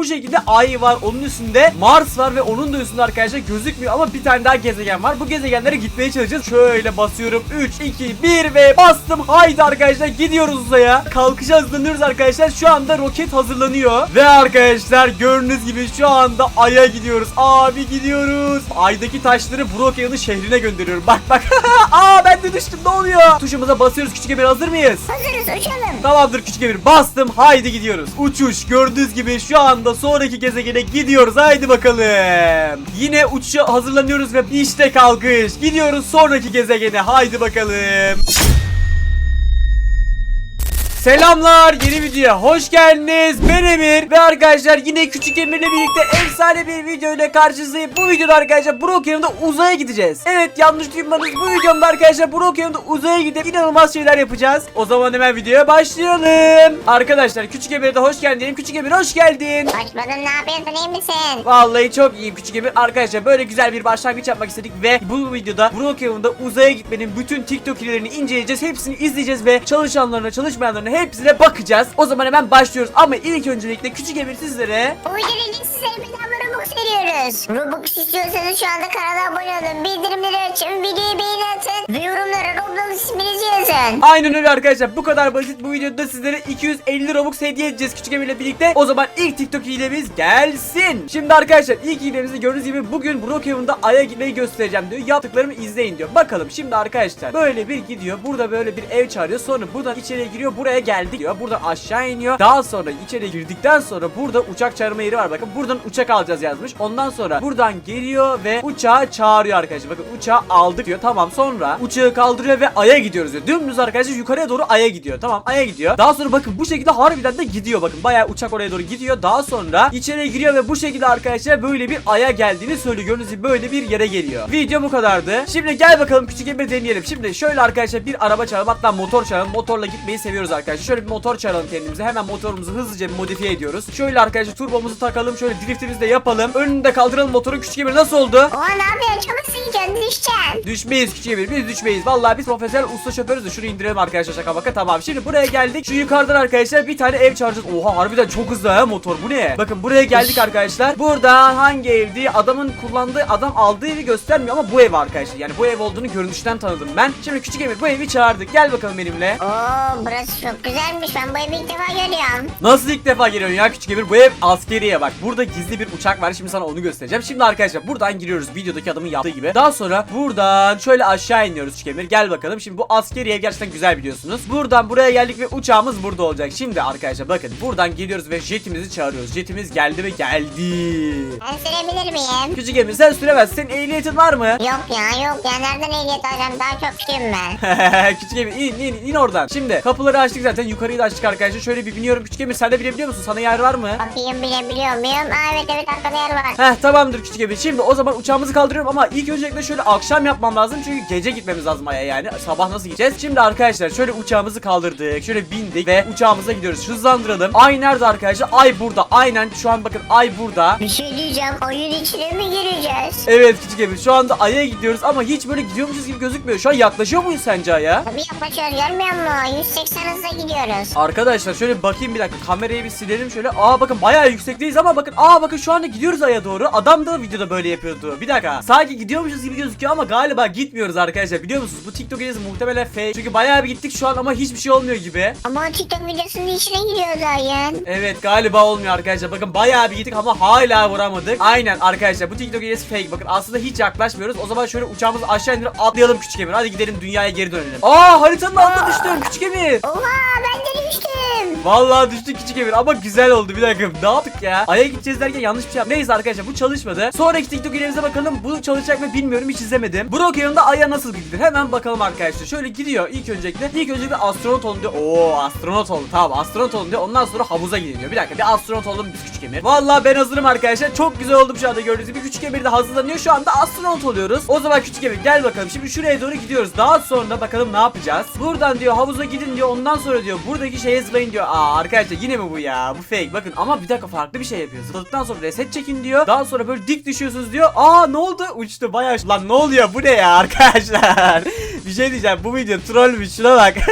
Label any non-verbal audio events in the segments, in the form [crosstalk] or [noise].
bu şekilde ay var. Onun üstünde Mars var ve onun da üstünde arkadaşlar gözükmüyor ama bir tane daha gezegen var. Bu gezegenlere gitmeye çalışacağız. Şöyle basıyorum. 3, 2, 1 ve bastım. Haydi arkadaşlar gidiyoruz uzaya. Kalkışa hızlanıyoruz arkadaşlar. Şu anda roket hazırlanıyor. Ve arkadaşlar gördüğünüz gibi şu anda Ay'a gidiyoruz. Abi gidiyoruz. Ay'daki taşları Brookhaven şehrine gönderiyorum. Bak bak. [laughs] Aa ben de düştüm. Ne oluyor? Tuşumuza basıyoruz. Küçük Emir hazır mıyız? Hazırız uçalım. Tamamdır küçük Emir. Bastım. Haydi gidiyoruz. Uçuş. Gördüğünüz gibi şu anda sonraki gezegene gidiyoruz. Haydi bakalım. Yine uçuşa hazırlanıyoruz ve işte kalkış. Gidiyoruz sonraki gezegene. Haydi bakalım. Selamlar yeni videoya hoş geldiniz. Ben Emir ve arkadaşlar yine küçük Emir'le birlikte efsane bir video ile karşınızdayım. Bu videoda arkadaşlar Brookhaven'da uzaya gideceğiz. Evet yanlış duymadınız. Bu videomda arkadaşlar Brookhaven'da uzaya gidip inanılmaz şeyler yapacağız. O zaman hemen videoya başlayalım. Arkadaşlar küçük Emir'e de hoş geldin. Küçük Emir hoş geldin. Hoş buldum ne yapıyorsun iyi misin? Vallahi çok iyiyim küçük Emir. Arkadaşlar böyle güzel bir başlangıç yapmak istedik ve bu videoda Brookhaven'da uzaya gitmenin bütün TikTok hilelerini inceleyeceğiz. Hepsini izleyeceğiz ve çalışanlarına çalışmayanlarına hepsine bakacağız. O zaman hemen başlıyoruz. Ama ilk öncelikle küçük Emir sizlere ilk sizlere bedava Robux istiyorsanız şu anda kanala abone olun. Bildirimleri açın. Videoyu beğeni atın. Ve yorumlara Roblox isminizi yazın. Aynen öyle arkadaşlar. Bu kadar basit. Bu videoda sizlere 250 Robux hediye edeceğiz küçük Emir'le birlikte. O zaman ilk TikTok hilemiz gelsin. Şimdi arkadaşlar ilk hilemizi gördüğünüz gibi bugün Brookhaven'da Ay'a gitmeyi göstereceğim diyor. Yaptıklarımı izleyin diyor. Bakalım şimdi arkadaşlar böyle bir gidiyor. Burada böyle bir ev çağırıyor. Sonra buradan içeriye giriyor. Buraya geldi diyor. Buradan aşağı iniyor. Daha sonra içeri girdikten sonra burada uçak çağırma yeri var. Bakın buradan uçak alacağız yazmış. Ondan sonra buradan geliyor ve uçağı çağırıyor arkadaşlar. Bakın uçağı aldık diyor. Tamam sonra uçağı kaldırıyor ve Ay'a gidiyoruz diyor. Dümdüz arkadaşlar yukarıya doğru Ay'a gidiyor. Tamam Ay'a gidiyor. Daha sonra bakın bu şekilde harbiden de gidiyor. Bakın bayağı uçak oraya doğru gidiyor. Daha sonra içeriye giriyor ve bu şekilde arkadaşlar böyle bir Ay'a geldiğini söylüyor. Gördüğünüz gibi böyle bir yere geliyor. Video bu kadardı. Şimdi gel bakalım küçük Emir deneyelim. Şimdi şöyle arkadaşlar bir araba çağıralım. Hatta motor çağıralım. Motorla gitmeyi seviyoruz arkadaşlar. Şöyle bir motor çağıralım kendimize. Hemen motorumuzu hızlıca bir modifiye ediyoruz. Şöyle arkadaşlar turbomuzu takalım. Şöyle driftimizi de yapalım. Önünde kaldıralım motoru. Küçük Emir nasıl oldu? Oha ne yapıyorsun? Çok hızlı gidiyorsun düşeceksin. Düşmeyiz küçük Emir biz düşmeyiz. Vallahi biz profesyonel usta şoförüz de şunu indirelim arkadaşlar şaka baka tamam. Şimdi buraya geldik. Şu yukarıdan arkadaşlar bir tane ev çağıracağız. Oha harbiden çok hızlı ha motor bu ne? Bakın buraya geldik arkadaşlar. Burada hangi evdi? Adamın kullandığı adam aldığı evi göstermiyor ama bu ev arkadaşlar. Yani bu ev olduğunu görünüşten tanıdım ben. Şimdi küçük Emir bu evi çağırdık. Gel bakalım benimle. Oo burası çok güzelmiş. Ben bu evi ilk defa görüyorum. Nasıl ilk defa geliyorsun ya küçük Emir? Bu ev askeriye bak. Burada gizli bir uçak var. Şimdi sana onu göstereceğim. Şimdi arkadaşlar buradan giriyoruz. Videodaki adamın yaptığı gibi. Daha sonra buradan şöyle aşağı iniyoruz küçük Emir. Gel bakalım. Şimdi bu askeri ev gerçekten güzel biliyorsunuz. Buradan buraya geldik ve uçağımız burada olacak. Şimdi arkadaşlar bakın buradan geliyoruz ve jetimizi çağırıyoruz. Jetimiz geldi ve geldi. Ben sürebilir miyim? Küçük Emir sen süremezsin. Senin ehliyetin var mı? Yok ya yok ya. Nereden ehliyet alacağım? Daha çok küçüğüm ben. [laughs] küçük Emir in in in oradan. Şimdi kapıları açtık zaten. Yukarıyı da açtık arkadaşlar. Şöyle bir biniyorum. Küçük Emir sen de binebiliyor musun? Sana yer var mı? Bakayım bilebiliyor muyum? Aa evet evet arkada yer var. Heh tamamdır küçük evi. Şimdi o zaman uçağımızı kaldırıyorum ama ilk öncelikle şöyle akşam yapmam lazım çünkü gece gitmemiz lazım aya yani. Sabah nasıl gideceğiz? Şimdi arkadaşlar şöyle uçağımızı kaldırdık. Şöyle bindik ve uçağımıza gidiyoruz. Hızlandıralım. Ay nerede arkadaşlar? Ay burada. Aynen şu an bakın ay burada. Bir şey diyeceğim. Oyun içine mi gireceğiz? Evet küçük evi. Şu anda aya gidiyoruz ama hiç böyle gidiyormuşuz gibi gözükmüyor. Şu an yaklaşıyor muyuz sence aya? Tabii yaklaşıyoruz görmüyor musun? 180 hızla gidiyoruz. Arkadaşlar şöyle bakayım bir dakika kamerayı bir silelim şöyle. Aa bakın bayağı yüksekteyiz ama bakın aa bakın şu anda gidiyoruz aya doğru. Adam da videoda böyle yapıyordu. Bir dakika. Sanki gidiyormuşuz gibi gözüküyor ama galiba gitmiyoruz arkadaşlar. Biliyor musunuz? Bu TikTok videosu muhtemelen fake. Çünkü bayağı bir gittik şu an ama hiçbir şey olmuyor gibi. Ama TikTok videosunun içine giriyoruz ayın. Evet galiba olmuyor arkadaşlar. Bakın bayağı bir gittik ama hala vuramadık. Aynen arkadaşlar bu TikTok videosu fake. Bakın aslında hiç yaklaşmıyoruz. O zaman şöyle uçağımızı aşağı indirip atlayalım küçük Emir. Hadi gidelim dünyaya geri dönelim. Aa haritanın altına düştüm küçük Emir. Oha ben de düştüm. Vallahi düştü küçük Emir ama güzel oldu bir dakika ne yaptık ya Ay'a gideceğiz derken yanlış bir şey yaptık Neyse arkadaşlar bu çalışmadı. Sonraki TikTok videomuza bakalım. Bu çalışacak mı bilmiyorum hiç izlemedim. Brookhaven'da Ay'a nasıl gidilir hemen bakalım arkadaşlar. Şöyle gidiyor ilk öncelikle. İlk öncelikle astronot olun diyor. Oo astronot oldu. Tamam astronot olun diyor. Ondan sonra havuza gidiliyor Bir dakika bir astronot olalım biz küçük Emir Vallahi ben hazırım arkadaşlar. Çok güzel oldum şu anda gördüğünüz gibi. Küçük Emir de hazırlanıyor. Şu anda astronot oluyoruz. O zaman küçük Emir gel bakalım. Şimdi şuraya doğru gidiyoruz. Daha sonra bakalım ne yapacağız? Buradan diyor havuza gidin diyor. Ondan sonra diyor buradaki şeye zıplayın diyor. Aa arkadaşlar yine mi bu ya? Bu fake. Bakın ama bir dakika farklı bir şey yapıyor Zıpladıktan sonra reset çekin diyor Daha sonra böyle dik düşüyorsunuz diyor. Aa ne oldu? Uçtu bayağı lan ne oluyor? Bu ne ya arkadaşlar? [laughs] Bir şey diyeceğim. Bu video trollmüş. Şuna bak [laughs]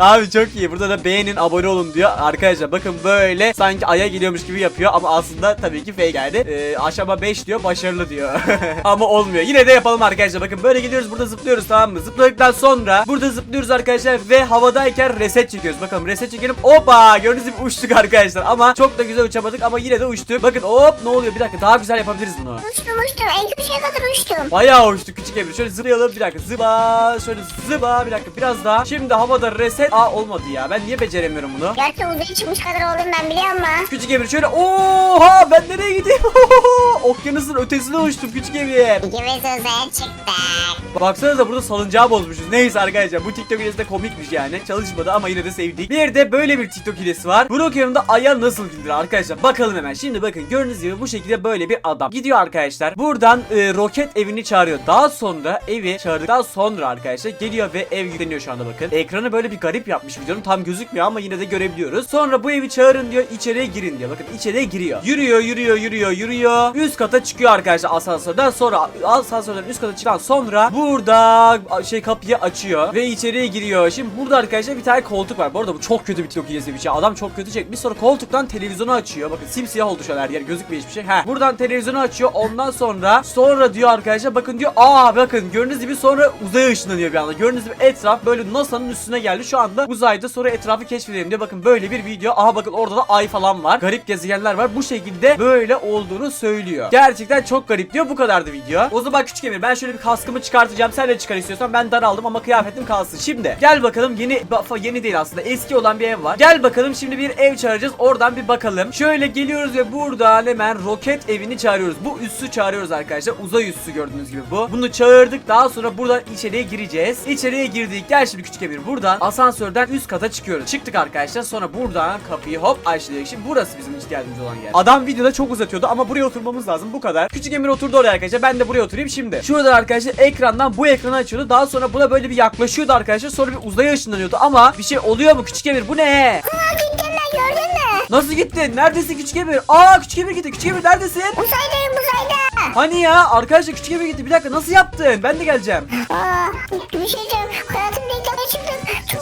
Abi çok iyi. Burada da beğenin, abone olun diyor. Arkadaşlar bakın böyle sanki aya geliyormuş gibi yapıyor ama aslında tabii ki fake geldi. Ee, aşama 5 diyor, başarılı diyor. [laughs] ama olmuyor. Yine de yapalım arkadaşlar. Bakın böyle gidiyoruz, burada zıplıyoruz tamam mı? Zıpladıktan sonra burada zıplıyoruz arkadaşlar ve havadayken reset çekiyoruz. Bakalım reset çekelim. Hoppa! Gördüğünüz gibi uçtuk arkadaşlar. Ama çok da güzel uçamadık ama yine de uçtuk. Bakın hop ne oluyor? Bir dakika daha güzel yapabiliriz bunu. Uçtum uçtum en köşeye kadar uçtum. Bayağı uçtu küçük Emre. Şöyle zıplayalım bir dakika. Zıba. Şöyle zıba bir dakika. Biraz daha. Şimdi havada reset. Aa olmadı ya. Ben niye beceremiyorum bunu? Gerçi uzaya çıkmış kadar oldum ben biliyor musun? Küçük Emre şöyle. Oha ben nereye gideyim? [laughs] Okyanusun ötesine uçtum küçük Emre. İkimiz uzaya çıktık. Baksanıza burada salıncağı bozmuşuz. Neyse arkadaşlar bu TikTok hilesi de komikmiş yani. Çalışmadı ama yine de sevdik. Bir de böyle bir TikTok hilesi var. Brokeron'da aya nasıl gidilir arkadaşlar? Bakalım hemen. Şimdi bakın gördüğünüz gibi bu şekilde böyle bir adam. Gidiyor arkadaşlar. Buradan e, roket evini çağırıyor. Daha sonra evi çağırdıktan sonra arkadaşlar geliyor ve ev yükleniyor şu anda bakın. Ekranı böyle bir garip yapmış videonun. Tam gözükmüyor ama yine de görebiliyoruz. Sonra bu evi çağırın diyor. içeriye girin diyor. Bakın içeriye giriyor. Yürüyor yürüyor yürüyor yürüyor. Üst kata çıkıyor arkadaşlar asansörden. Sonra asansörden üst kata çıkan sonra burada şey kapıyı açıyor ve içeriye giriyor. Şimdi burada arkadaşlar bir tane koltuk var. Bu arada bu çok kötü bir TikTok hilesi bir şey. Adam çok kötü çekmiş. Sonra koltuktan televizyonu açıyor. Bakın simsiyah oldu şu an her yer. Gözükmüyor hiçbir şey. Heh. Buradan televizyonu açıyor. Ondan sonra sonra diyor arkadaşlar bakın diyor. Aa bakın gördüğünüz gibi sonra uzaya ışınlanıyor bir anda. Gördüğünüz gibi etraf böyle NASA'nın üstüne geldi. Şu anda uzayda sonra etrafı keşfedelim diyor. Bakın böyle bir video. Aha bakın orada da ay falan var. Garip gezegenler var. Bu şekilde böyle olduğunu söylüyor. Gerçekten çok garip diyor. Bu kadardı video. O zaman küçük Emir ben şöyle bir kaskımı çıkartacağım. Sen de çıkar istiyorsan. Ben daraldım ama kıyafetim kalsın. Şimdi gel bakalım yeni yeni değil aslında. Eski olan bir ev var. Gel bakalım şimdi bir ev çağıracağız. Oradan bir bakalım. Şöyle geliyoruz ve buradan hemen roket evini çağırıyoruz. Bu üssü çağırıyoruz arkadaşlar. Uzay üssü gördüğünüz gibi bu. Bunu çağırdık. Daha sonra buradan içeriye gireceğiz. İçeriye girdik. Gel şimdi küçük Emir. Buradan asansörden üst kata çıkıyoruz. Çıktık arkadaşlar. Sonra buradan kapıyı hop açtık. Şimdi burası bizim ihtiyacımız olan yer. Adam videoda çok uzatıyordu ama buraya oturmamız lazım. Bu kadar. Küçük Emir oturdu oraya arkadaşlar. Ben de buraya oturayım şimdi. Şurada arkadaşlar ekrandan bu ekranı açıyordu. Daha sonra buna böyle bir yaklaşıyordu arkadaşlar. Sonra bir uzaya ışınlanıyordu ama bir şey oluyor mu küçük Emir? Bu ne? Aa gittim ben gördün mü? Nasıl gittin? Neredesin küçük Emir? Aa küçük Emir gitti. Küçük Emir neredesin? Uzaydayım uzayda. Hani ya? Arkadaşlar küçük Emir gitti. Bir dakika nasıl yaptın? Ben de geleceğim. Aa bir şey diyeceğim. Hayatımda ilk defa.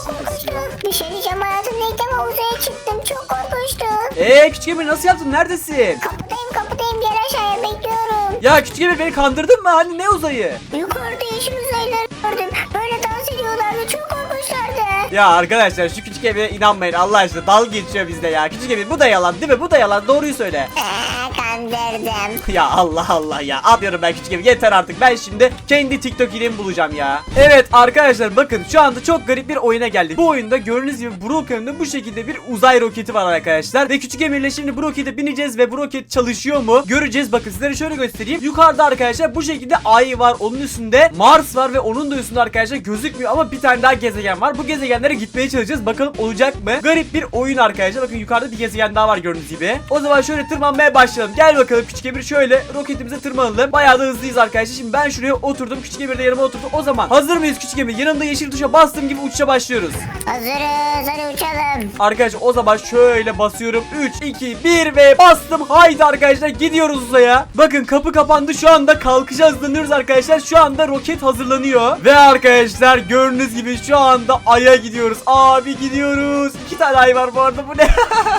Korkunçtu. Bir şey diyeceğim. Hayatımda ilk defa uzaya çıktım. Çok korkunçtu. Eee küçük Emir nasıl yaptın? Neredesin? Kapıdayım kapıdayım. Gel aşağıya bekliyorum. Ya küçük Emir beni kandırdın mı? Hani ne uzayı? Yukarıda yeşil uzaylıları gördüm. Böyle dans ediyorlardı. Çok korkunçlardı. Ya arkadaşlar şu küçük Emir'e inanmayın Allah aşkına. Dalga geçiyor bizde ya. Küçük Emir bu da yalan değil mi? Bu da yalan. Doğruyu söyle. [laughs] Kandırdım. Ya Allah Allah ya. Atlıyorum ben küçük Emir. Yeter artık. Ben şimdi kendi TikTok ilimi bulacağım ya. Evet arkadaşlar bakın şu anda çok garip bir oyuna geldik. Bu oyunda gördüğünüz gibi Broken'da bu şekilde bir uzay roketi var arkadaşlar. Ve küçük Emir'le şimdi bu rokete bineceğiz ve bu roket çalışıyor mu? Göreceğiz. Bakın sizlere şöyle göstereyim. Yukarıda arkadaşlar bu şekilde ay var. Onun üstünde Mars var ve onun da üstünde arkadaşlar gözükmüyor ama bir tane daha gezegen var. Bu gezegenlere gitmeye çalışacağız. Bakalım olacak mı? Garip bir oyun arkadaşlar. Bakın yukarıda bir gezegen daha var gördüğünüz gibi. O zaman şöyle tırmanmaya başlayalım. Gel bakalım küçük Emir şöyle roketimize tırmanalım. Bayağı da hızlıyız arkadaşlar. Şimdi ben şuraya oturdum. Küçük Emir de yanıma oturdu. O zaman hazır mıyız küçük Emir? Yanımda yeşil tuşa bastığım gibi uçuşa başlıyoruz. Hazırız. Hadi uçalım. Arkadaşlar o zaman şöyle basıyorum 3 2 1 ve bastım haydi arkadaşlar gidiyoruz uzaya Bakın kapı kapandı şu anda kalkışa hızlanıyoruz arkadaşlar şu anda roket hazırlanıyor Ve arkadaşlar gördüğünüz gibi şu anda aya gidiyoruz abi gidiyoruz İki tane ay var bu arada bu ne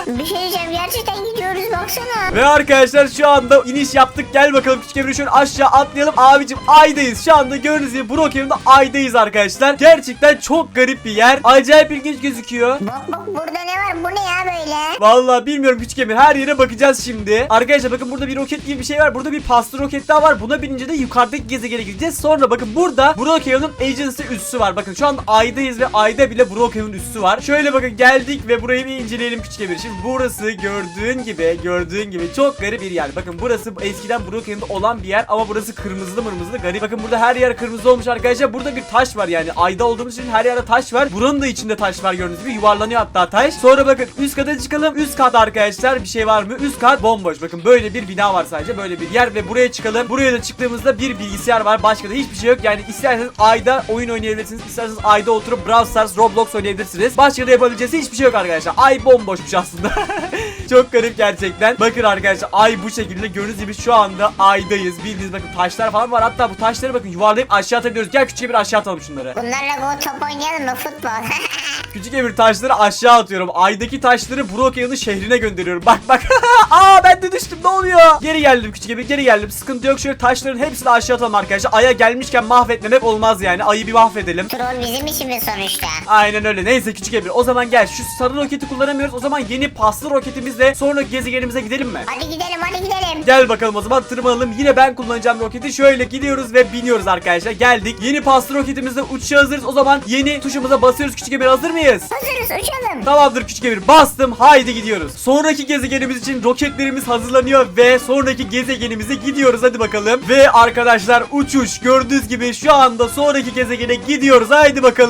[laughs] Bir şey diyeceğim. Gerçekten gidiyoruz baksana. Ve arkadaşlar şu anda iniş yaptık gel bakalım küçük Emre şöyle aşağı atlayalım abicim aydayız şu anda gördüğünüz gibi bu roketimde aydayız arkadaşlar Gerçekten çok garip bir yer acayip ilginç gözüküyor Bak bak burada ne var? Bu ne ya böyle? Vallahi bilmiyorum küçük Emir. Her yere bakacağız şimdi. Arkadaşlar bakın burada bir roket gibi bir şey var. Burada bir paslı roket daha var. Buna binince de yukarıdaki gezegene gideceğiz. Sonra bakın burada Brokeon'un agency üssü var. Bakın şu an aydayız ve ayda bile Brokeon'un üssü var. Şöyle bakın geldik ve burayı bir inceleyelim küçük Emir. Şimdi burası gördüğün gibi gördüğün gibi çok garip bir yer. Bakın burası eskiden Brokeon'da olan bir yer ama burası kırmızılı mırmızılı garip. Bakın burada her yer kırmızı olmuş arkadaşlar. Burada bir taş var yani. Ayda olduğumuz için her yerde taş var. Buranın da içinde taş var gördüğünüz gibi. Yuvarlanıyor hatta taş. Sonra bakın üst kata çıkalım. Üst kat arkadaşlar bir şey var mı? Üst kat bomboş. Bakın böyle bir bina var sadece. Böyle bir yer ve buraya çıkalım. Buraya da çıktığımızda bir bilgisayar var. Başka da hiçbir şey yok. Yani isterseniz ayda oyun oynayabilirsiniz. İsterseniz ayda oturup Brawl Stars, Roblox oynayabilirsiniz. Başka da yapabileceğiniz hiçbir şey yok arkadaşlar. Ay bomboşmuş aslında. [laughs] Çok garip gerçekten. Bakın arkadaşlar ay bu şekilde gördüğünüz gibi şu anda aydayız. Bildiğiniz bakın taşlar falan var. Hatta bu taşları bakın yuvarlayıp aşağı atabiliyoruz. Gel küçük bir aşağı atalım şunları. Bunlarla bu top oynayalım mı futbol? [laughs] Küçük Emir taşları aşağı atıyorum. Aydaki taşları Brokeon'un şehrine gönderiyorum. Bak bak. [laughs] Aa ben de düştüm ne oluyor? Geri geldim Küçük Emir geri geldim. Sıkıntı yok. Şöyle taşların hepsini aşağı atalım arkadaşlar. Aya gelmişken mahvetmemek olmaz yani. Ayı bir mahvedelim. Troll bizim işimiz sonuçta. Aynen öyle. Neyse küçük Emir. O zaman gel. Şu sarı roketi kullanamıyoruz. O zaman yeni paslı roketimizle sonraki gezegenimize gidelim mi? Hadi gidelim hadi gidelim. Gel bakalım o zaman tırmanalım. Yine ben kullanacağım roketi. Şöyle gidiyoruz ve biniyoruz arkadaşlar. Geldik. Yeni paslı roketimizle uçuşa hazırız. O zaman yeni tuşumuza basıyoruz. Küçük Emir hazır mıyız? Hazırız uçalım. Tamamdır küçük Emir. Bastım. Haydi gidiyoruz. Sonraki gezegenimiz için roketlerimiz hazırlanıyor ve sonraki gezegenimize gidiyoruz. Hadi bakalım. Ve arkadaşlar uçuş. Gördüğünüz gibi şu anda sonraki gezegene gidiyoruz. Haydi bakalım.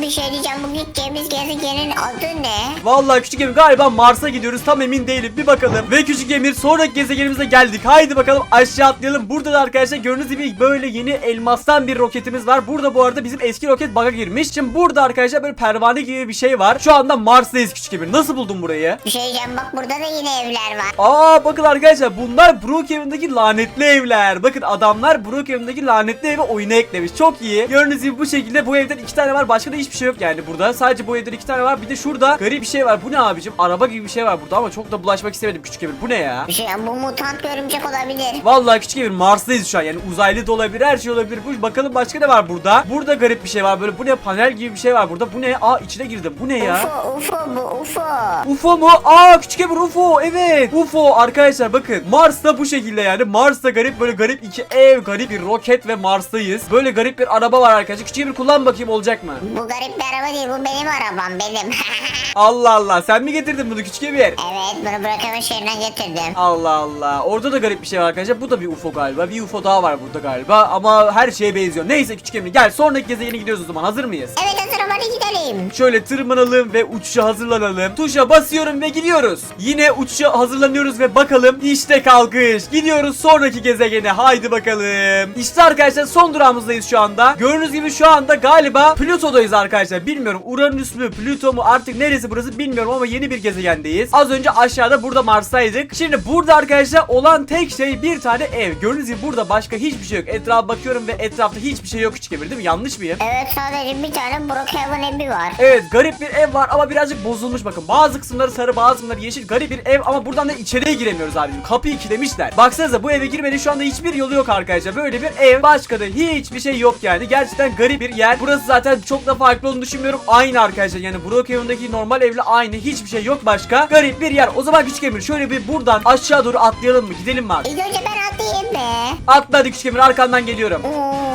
Bir şey diyeceğim bu gideceğimiz gezegenin adı ne? Vallahi küçük Emir galiba Mars'a gidiyoruz tam emin değilim bir bakalım Ve küçük Emir sonraki gezegenimize geldik Haydi bakalım aşağı atlayalım Burada da arkadaşlar gördüğünüz gibi böyle yeni elmastan bir roketimiz var Burada bu arada bizim eski roket bug'a girmiş Şimdi burada arkadaşlar böyle pervane gibi bir şey var. Şu anda Mars'tayız küçük Emir nasıl buldun burayı? Bir şey diyeceğim bak burada da yine evler var. Aa bakın arkadaşlar bunlar Brookhaven'daki lanetli evler. Bakın adamlar Brookhaven'daki lanetli evi oyuna eklemiş. Çok iyi. Gördüğünüz gibi bu şekilde bu evden iki tane var. Başka da hiçbir şey yok. Yani burada Sadece bu evden iki tane var. Bir de şurada garip bir şey var. Bu ne abicim? Araba gibi bir şey var burada ama çok da bulaşmak istemedim küçük Emir Bu ne ya? Bir şey bu mutant örümcek olabilir. Vallahi küçük Emir Mars'tayız şu an. Yani uzaylı da olabilir her şey olabilir. Bu bakalım başka ne var burada? Burada garip bir şey var. Böyle bu ne? Panel gibi bir şey var burada. Bu ne aa içine girdim bu ne ya UFO UFO bu UFO. UFO mu? Aa küçük Emir UFO evet. UFO arkadaşlar bakın Mars'ta bu şekilde yani Mars'ta garip böyle garip iki ev garip bir roket ve Mars'tayız. Böyle garip bir araba var arkadaşlar. Küçük Emir kullan bakayım olacak mı? Bu garip bir araba değil bu benim arabam benim. [laughs] [laughs] Allah Allah sen mi getirdin bunu küçük Emir? evet bunu bırakamın şehrinden getirdim. Allah Allah. Orada da garip bir şey var arkadaşlar. Bu da bir UFO galiba. Bir UFO daha var burada galiba. Ama her şeye benziyor. Neyse küçük Emir gel sonraki gezegene gidiyoruz o zaman. Hazır mıyız? Evet hazırım hadi gidelim. Şöyle tırmanalım ve uçuşa hazırlanalım. Tuşa basıyorum ve gidiyoruz. Yine uçuşa hazırlanıyoruz ve bakalım. İşte kalkış. Gidiyoruz sonraki gezegene. Haydi bakalım. İşte arkadaşlar son durağımızdayız şu anda. Gördüğünüz gibi şu anda galiba Plüto'dayız arkadaşlar. Bilmiyorum Uranüs mü Plüto mu artık neresi burası bilmiyorum ama yeni bir gezegendeyiz. Az önce aşağıda burada Mars'taydık. Şimdi burada arkadaşlar olan tek şey bir tane ev. Gördüğünüz gibi burada başka hiçbir şey yok. Etrafa bakıyorum ve etrafta hiçbir şey yok küçük Emir değil mi? Yanlış mıyım? Evet sadece bir tane Brookhaven evi var. Evet garip bir ev var ama birazcık bozulmuş bakın. Bazı kısımları sarı bazı kısımları yeşil garip bir ev ama buradan da içeriye giremiyoruz abicim. Kapıyı kilitlemişler. Baksanıza bu eve girmenin şu anda hiçbir yolu yok arkadaşlar. Böyle bir ev başka da hiçbir şey yok yani. Gerçekten garip bir yer. Burası zaten çok da farklı olduğunu düşünmüyorum. Aynı arkadaşlar yani Brookhaven'daki normal evle aynı. Hiçbir şey yok başka. Garip bir yer. O zaman küçük Emir şöyle bir buradan aşağı doğru atlayalım mı? Gidelim mi abi? İlk önce ben atlayayım mı? Atla hadi küçük Emir arkandan geliyorum. Ma.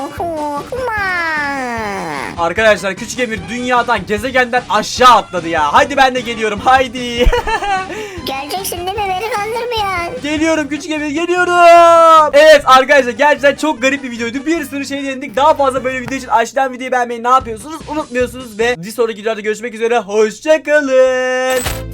Arkadaşlar küçük Emir dünyadan gezegenden aşağı atladı ya. Haydi ben de geliyorum haydi. [laughs] Geleceksin değil mi beni kandırmayan? Geliyorum küçük Emir geliyorum. Evet arkadaşlar gerçekten çok garip bir videoydu. Bir sürü şey denedik. Daha fazla böyle video için aşağıdan videoyu beğenmeyi ne yapıyorsunuz? Unutmuyorsunuz ve bir sonraki videoda görüşmek üzere. Hoşçakalın.